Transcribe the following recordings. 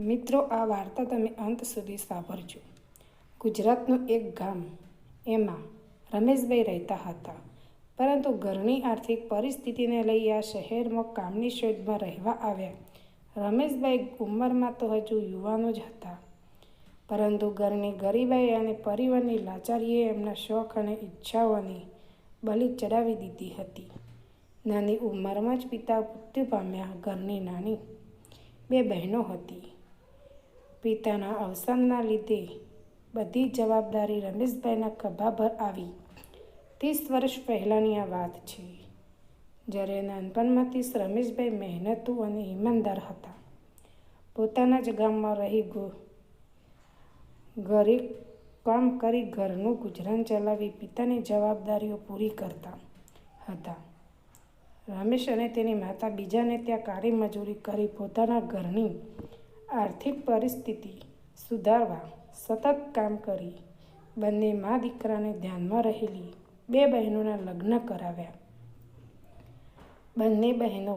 મિત્રો, આ વાર્તા તમે અંત સુધી સાંભળજો. ગુજરાતનું એક ગામ, એમાં રમેશભાઈ રહેતા હતા. પરંતુ ઘરની આર્થિક પરિસ્થિતિને લઈ આ શહેરમાં કામની શોધમાં રહેવા આવ્યા. રમેશભાઈ ઉંમરમાં તો હજુ યુવાનો જ હતા. પરંતુ ઘરની ગરીબાઈ અને પરિવારની લાચારીએ એમના શોખ અને ઈચ્છાઓની બલી ચડાવી દીધી હતી. નાની ઉંમરમાં જ પિતા મૃત્યુ પામ્યા ઘરની નાની બે બહેનો હતી. પિતાના અવસાનના લીધે બધી જવાબદારી રમેશભાઈના ખભા પર આવી. ત્રીસ વર્ષ પહેલાંની આ વાત છે, જ્યારે નાનપણમાંથી રમેશભાઈ મહેનતુ અને ઈમાનદાર હતા. પોતાના જ ગામમાં રહી ઘરે કામ કરી ઘરનું ગુજરાન ચલાવી પિતાની જવાબદારીઓ પૂરી કરતા હતા. રમેશ અને તેની માતા બીજાને ત્યાં કાળી મજૂરી કરી પોતાના ઘરની આર્થિક પરિસ્થિતિ સુધારવા સતત કામ કરી બંને મા દીકરાને ધ્યાનમાં રહેલી બે બહેનોના લગ્ન કરાવ્યા. બંને બહેનો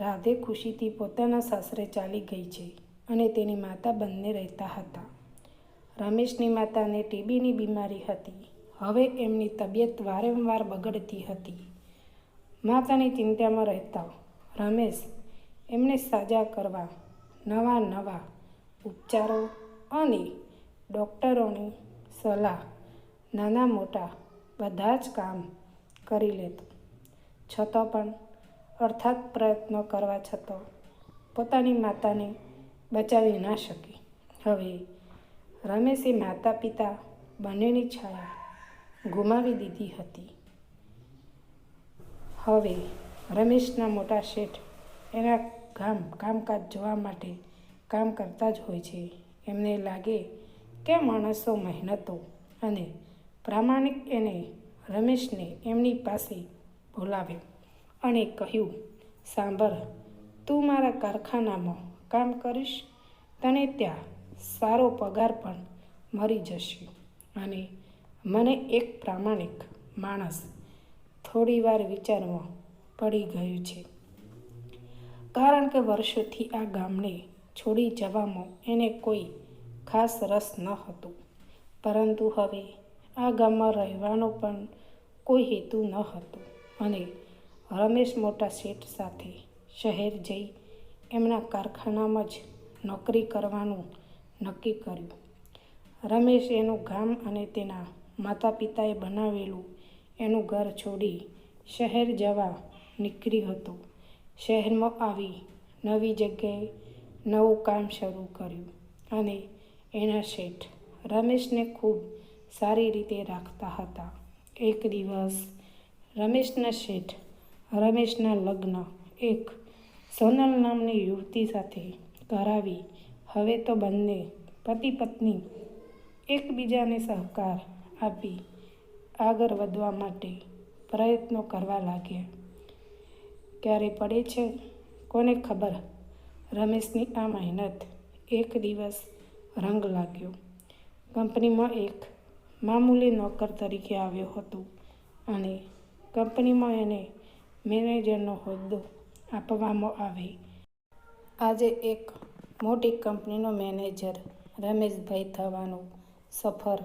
રાધે ખુશીથી પોતાના સાસરે ચાલી ગઈ છે અને તેની માતા બંને રહેતા હતા. રમેશની માતાને ટીબીની બીમારી હતી. હવે એમની તબિયત વારંવાર બગડતી હતી. માતાની ચિંતામાં રહેતા રમેશ એમને સાજા કરવા નવા નવા ઉપચારો અને ડૉક્ટરોની સલાહ. નાના મોટા બધા જ કામ કરી લેતો. છતાં પણ અર્થાત પ્રયત્નો કરવા છતાં પોતાની માતાને બચાવી ના શકી. હવે રમેશે માતા પિતા બંનેની છાયા ગુમાવી દીધી હતી. હવે રમેશના મોટા શેઠ એના ગામ કામકાજ જોવા માટે કામ કરતા જ હોય છે. એમને લાગે કે માણસો મહેનતો અને પ્રામાણિક એને રમેશને એમની પાસે બોલાવ્યો અને કહ્યું, સાંભળ, તું મારા કારખાનામાં કામ કરીશ, તને ત્યાં સારો પગાર પણ મળી જશે. અને મને એક પ્રામાણિક માણસ થોડીવાર વિચારમાં પડી ગયું છે. કારણ કે વર્ષોથી આ ગામને છોડી જવામાં એને કોઈ ખાસ રસ ન હતો. પરંતુ હવે આ ગામમાં રહેવાનો પણ કોઈ હેતુ ન હતો અને રમેશ મોટા શેઠ સાથે શહેર જઈ એમના કારખાનામાં જ નોકરી કરવાનું નક્કી કર્યું. રમેશ એનું ગામ અને તેના માતા પિતાએ બનાવેલું એનું ઘર છોડી શહેર જવા નીકળી હતો. શહેરમાં આવી નવી જગ્યાએ નવું કામ શરૂ કર્યું અને એના શેઠ રમેશને ખૂબ સારી રીતે રાખતા હતા. એક દિવસ રમેશના શેઠ રમેશના લગ્ન એક સોનલ નામની યુવતી સાથે કરાવી. હવે તો બંને પતિ પત્ની એકબીજાને સહકાર આપી આગળ વધવા માટે પ્રયત્નો કરવા લાગ્યા. ક્યારે પડે છે? કોને ખબર? રમેશની આ મહેનત. એક દિવસ રંગ લાગ્યો. કંપનીમાં એક મામૂલી નોકર તરીકે આવ્યો હતો અને કંપનીમાં એને મેનેજરનો હોદ્દો આપવામાં આવે. આજે એક મોટી કંપનીનો મેનેજર રમેશભાઈ થવાનો સફર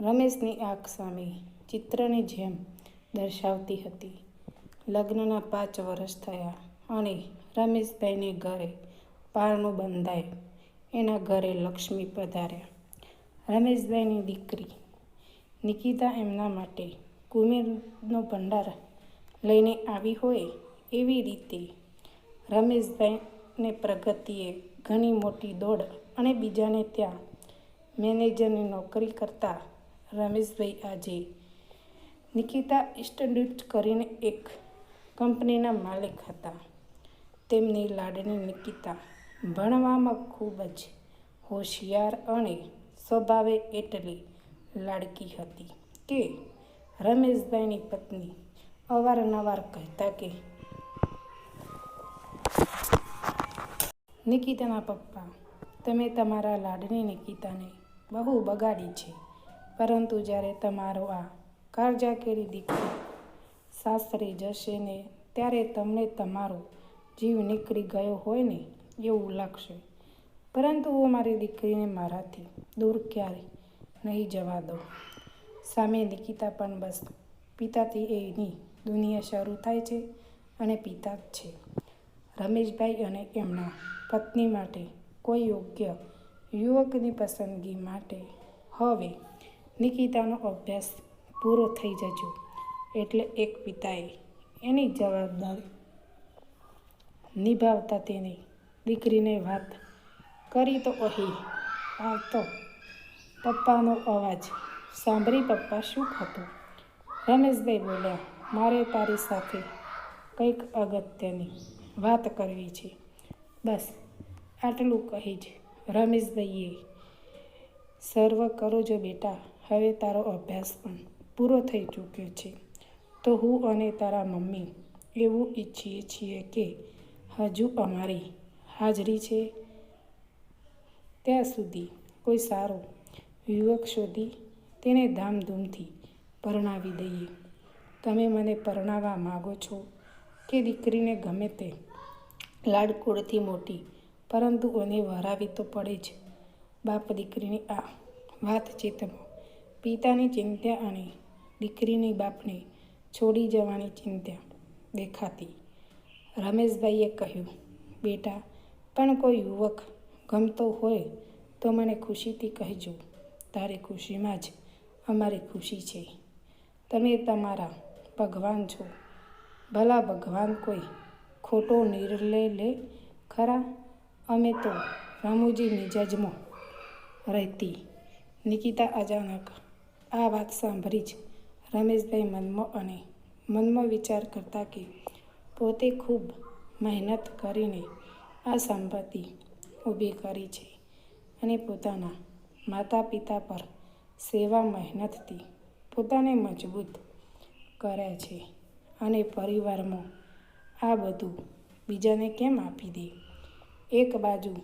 રમેશની આંખ સામે ચિત્રની જેમ દર્શાવતી હતી. લગ્નના પાંચ વર્ષ થયા અને રમેશભાઈને ઘરે પારણું બંધાયું. એના ઘરે લક્ષ્મી પધાર્યા. રમેશભાઈની દીકરી નિકિતા એમના માટે કુમેરનો ભંડાર લઈને આવી હોય એવી રીતે રમેશભાઈને પ્રગતિએ ઘણી મોટી દોડ અને બીજાને ત્યાં મેનેજરની નોકરી કરતા રમેશભાઈ આજે નિકિતા ઇન્સ્ટિટ્યૂટ કરીને એક કંપનીના માલિક હતા. તેમની લાડની નિકિતા ભણવામાં ખૂબ જ હોશિયાર અને સ્વભાવે એટલી લાડકી હતી કે રમેશભાઈની પત્ની અવારનવાર કહેતા કે, નિકિતાના પપ્પા, તમે તમારા લાડની નિકિતાને બહુ બગાડી છે. પરંતુ જ્યારે તમારો આ કાળજાકેરી દીકરો સાસરે જશે ને ત્યારે તમને તમારો જીવ નીકળી ગયો હોય ને એવું લાગશે. પરંતુ હું મારી દીકરીને મારાથી દૂર ક્યારે નહીં જવા દઉં સામે નિકિતા પણ બસ. પિતાથી એની દુનિયા શરૂ થાય છે અને પિતા જ છે. રમેશભાઈ અને એમના પત્ની માટે કોઈ યોગ્ય યુવકની પસંદગી માટે હવે નિકિતાનો અભ્યાસ પૂરો થઈ જજો. એટલે એક પિતાએ એની જવાબદારી નિભાવતા તેની દીકરીને વાત કરી તો અહીં આવતો પપ્પાનો અવાજ. સાંભળી પપ્પા શું હતું રમેશભાઈ બોલ્યા, મારે તારી સાથે કંઈક અગત્યની વાત કરવી છે. બસ, આટલું કહી જ. રમેશભાઈએ, સર્વ કરો જો બેટા, હવે તારો અભ્યાસ પણ પૂરો થઈ ચૂક્યો છે. તો હું અને તારા મમ્મી એવું ઈચ્છીએ છીએ કે હજુ અમારી હાજરી છે. ત્યાં સુધી કોઈ સારો યુવક શોધી તેને ધામધૂમથી પરણાવી દઈએ. તમે મને પરણાવવા માગો છો કે દીકરીને ગમે તે લાડકોડથી મોટી, પરંતુ એને વરાવી તો પડે જ. બાપ દીકરીની આ વાતચીતમાં પિતાની ચિંતા અને દીકરીની બાપને છોડી જવાની ચિંતા દેખાતી. રમેશભાઈએ કહ્યું, બેટા, પણ કોઈ યુવક ગમતો હોય તો મને ખુશીથી કહેજો. તારી ખુશીમાં જ અમારી ખુશી છે. તમે તમારા ભગવાન છો. ભલા ભગવાન કોઈ ખોટો નિર્ણય લે? ખરા? અમે તો રામુજી મિજાજમાં રહેતી. નિકિતા અચાનક આ વાત સાંભળી જ રમેશભાઈ મનમાં અને મનમાં વિચાર કરતા કે પોતે ખૂબ મહેનત કરીને આ સંપત્તિ ઊભી કરી છે અને પોતાના માતા પિતા પર સેવા મહેનતથી પોતાને મજબૂત કર્યા છે અને પરિવારમાં આ બધું બીજાને કેમ આપી દે? એક બાજુ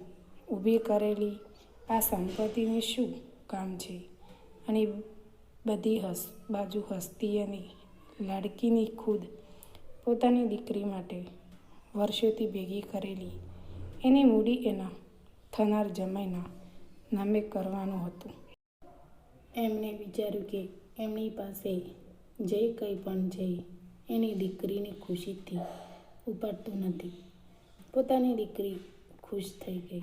ઊભી કરેલી આ સંપત્તિને શું કામ છે? અને બધી હસ, બાજુ હસતી અને લાડકીની ખુદ પોતાની દીકરી માટે વર્ષોથી ભેગી કરેલી. એની મૂડી એના થનાર જમાઈના નામે કરવાનું હતું. એમણે વિચાર્યું કે એમની પાસે જે કંઈ પણ છે, એની દીકરીની ખુશીથી ઉપાડતું નથી. પોતાની દીકરી ખુશ થઈ ગઈ.